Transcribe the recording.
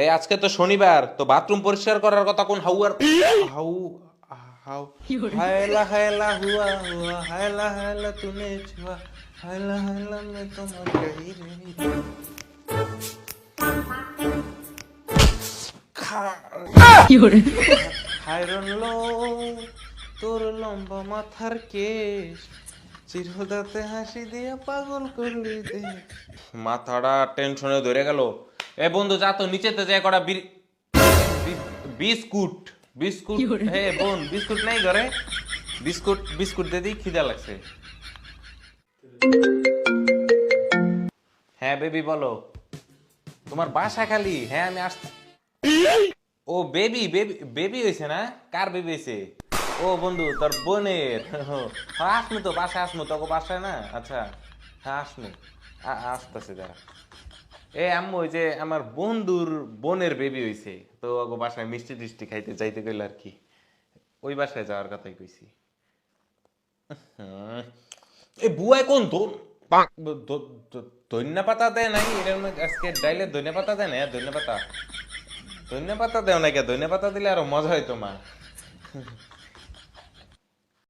এই আজকে তো শনিবার তো বাথরুম পরিষ্কার করার কথা কোন হাউয়ার হাউ হাউ। হায়লা হায়লা হুয়া হুয়া হায়লা হায়লা তুনে ছুয়া। হায়লা হায়লা মে তোমার গহি রহি হায়রন লো তোর লম্বা মাথার কেশ। চিরদাতে হাসি দিয়ে পাগল করলি দে মাথাটা টেনশনে ধরে গেল। এ বন্ধু যা তো নিচেতে যায় কটা বিস্কুট। বিস্কুট হে বোন বিস্কুট নাই ঘরে। বিস্কুট বিস্কুট দিয়ে দিই খিদা লাগছে। হ্যাঁ বেবি বলো। তোমার বাসা খালি? হ্যাঁ আমি আসছি। ও বেবি বেবি বেবি হয়েছে না? কার বেবি হয়েছে? ও বন্ধু তোর বোনের। হ্যাঁ আসমু তো বাসায় আসমু তোকে বাসায় না? আচ্ছা হ্যাঁ আসমু আসতেছে যারা এ আম্মু ওই যে আমার বন্ধুর বোনের বেবি হয়েছে তো ওগো বাসায় মিষ্টি টিষ্টি খাইতে যাইতে গেল আর কি। ওই বাসায় যাওয়ার কথাই কইছি। এ বুয়াই কোন ধন ধন্যা পাতা দেয় নাই? মধ্যে আজকে ডাইলে ধন্যা পাতা দেয় না ধন্যা পাতা? ধন্যা পাতা দেও না কে? ধন্যা পাতা দিলে আরও মজা হইতো মা